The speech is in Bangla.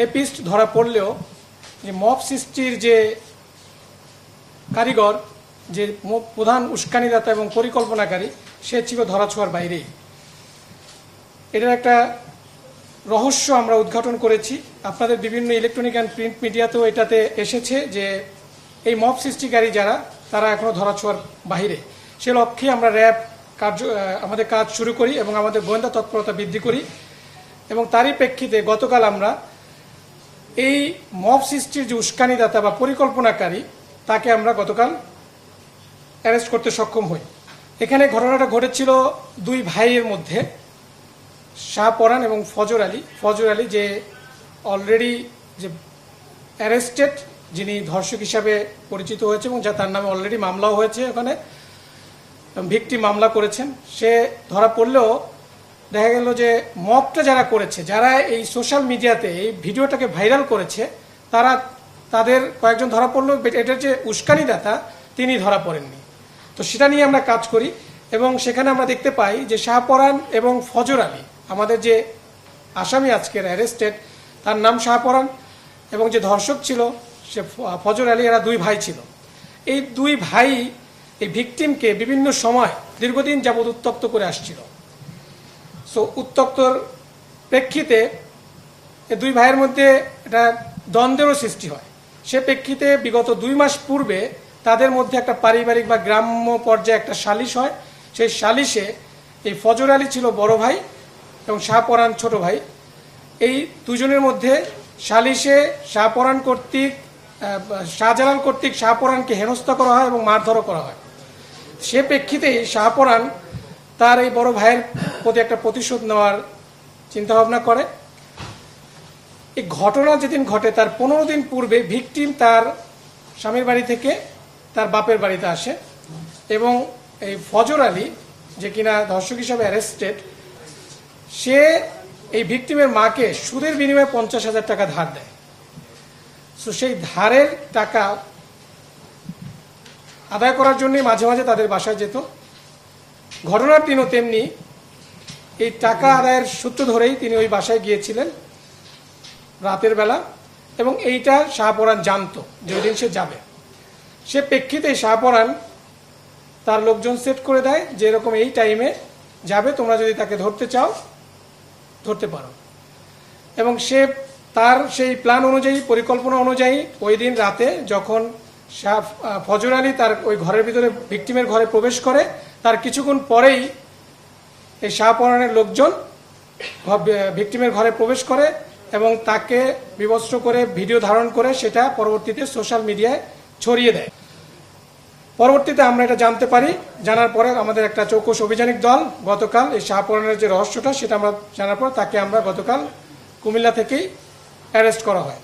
রেপিস্ট ধরা পড়লেও যে মব সৃষ্টির যে কারিগর, যে প্রধান উস্কানিদাতা এবং পরিকল্পনাকারী, সে ছিল ধরাছোঁয়ার বাইরেই। এটার একটা রহস্য আমরা উদ্ঘাটন করেছি। আপনাদের বিভিন্ন ইলেকট্রনিক অ্যান্ড প্রিন্ট মিডিয়াতেও এটাতে এসেছে যে এই মব সৃষ্টিকারী যারা, তারা এখনও ধরাছোঁয়ার বাহিরে। সে লক্ষ্যে আমরা র্যাব কার্য আমাদের কাজ শুরু করি এবং আমাদের গোয়েন্দা তৎপরতা বৃদ্ধি করি। এবং তারই প্রেক্ষিতে গতকাল আমরা এই মব সৃষ্টির যে উস্কানিদাতা বা পরিকল্পনাকারী, তাকে আমরা গতকাল অ্যারেস্ট করতে সক্ষম হই। এখানে ঘটনাটা ঘটেছিল দুই ভাইয়ের মধ্যে, শাহ পরান এবং ফজর আলী। ফজর আলী যে অলরেডি যে অ্যারেস্টেড যিনি ধর্ষক হিসাবে পরিচিত হয়েছে এবং যা তার নামে অলরেডি মামলাও হয়েছে ওখানে ভিকটি মামলা করেছেন, সে ধরা পড়লেও দেখা গেল যে মবটা যারা করেছে, যারা এই সোশ্যাল মিডিয়াতে এই ভিডিওটাকে ভাইরাল করেছে, তারা তাদের কয়েকজন ধরা পড়ল এটার যে উস্কানিদাতা, তিনি ধরা পড়েননি। তো সেটা নিয়ে আমরা কাজ করি এবং সেখানে আমরা দেখতে পাই যে শাহপরান এবং ফজর আলী, আমাদের যে আসামি আজকের অ্যারেস্টেড তার নাম শাহপরান এবং যে ধর্ষক ছিল, সে ফজর আলী, এরা দুই ভাই ছিল। এই দুই ভাই, এই ভিকটিমকে বিভিন্ন সময় দীর্ঘদিন যাবৎ উত্তপ্ত করে আসছিল। সো উত্তক্তর প্রেক্ষিতে দুই ভাইয়ের মধ্যে এটা দ্বন্দ্বেরও সৃষ্টি হয়। সে প্রেক্ষিতে বিগত দুই মাস পূর্বে তাদের মধ্যে একটা পারিবারিক বা গ্রাম্য পর্যায়ে একটা সালিশ হয়। সেই সালিশে এই ফজর আলী ছিল বড় ভাই এবং শাহপরান ছোট ভাই। এই দুজনের মধ্যে সালিশে শাহপরান কর্তৃক শাহজালাল কর্তৃক শাহপরানকে হেনস্থা করা হয় এবং মারধরও করা হয়। সে প্রেক্ষিতেই শাহপরান তার এই বড় ভাইয়ের প্রতি একটা প্রতিশোধ নেওয়ার চিন্তাভাবনা করে। এই ঘটনা যেদিন ঘটে, তার পনেরো দিন পূর্বে ভিকটিম তার স্বামীর বাড়ি থেকে তার বাপের বাড়িতে আসে এবং এই ফজর আলী, যে কিনা ধর্ষক হিসাবে অ্যারেস্টেড সে এই ভিকটিমের মাকে সুদের বিনিময়ে পঞ্চাশ হাজার টাকা ধার দেয়। সো সেই ধারের টাকা আদায় করার জন্য মাঝে মাঝে তাদের বাসায় যেত। ঘটনার দিনও তেমনি এই টাকা আদায়ের সূত্র ধরেই তিনি ওই বাসায় গিয়েছিলেন রাতের বেলা, এবং এইটা শাহপরান জানতো যে ওই সে যাবে। সে প্রেক্ষিতে শাহপরান তার লোকজন সেট করে দেয় যে এরকম এই টাইমে যাবে, তোমরা যদি তাকে ধরতে চাও, ধরতে পারো। এবং সে তার সেই প্ল্যান অনুযায়ী, পরিকল্পনা অনুযায়ী ওই দিন রাতে যখন শাহ ফজর আলী তার ওই ঘরের ভিতরে ভিকটিমের ঘরে প্রবেশ করে, তার কিছুক্ষণ পরেই এই শাহপরানের লোকজন ভিকটিমের ঘরে প্রবেশ করে এবং তাকে বিবস্ত্র করে ভিডিও ধারণ করে সেটা পরবর্তীতে সোশ্যাল মিডিয়ায় ছড়িয়ে দেয়। পরবর্তীতে আমরা এটা জানতে পারি। জানার পরে আমাদের একটা চৌকস অভিযানিক দল গতকাল এই শাহপরানের যে রহস্যটা সেটা আমরা জানার পর তাকে আমরা গতকাল কুমিল্লা থেকেই অ্যারেস্ট করা হয়।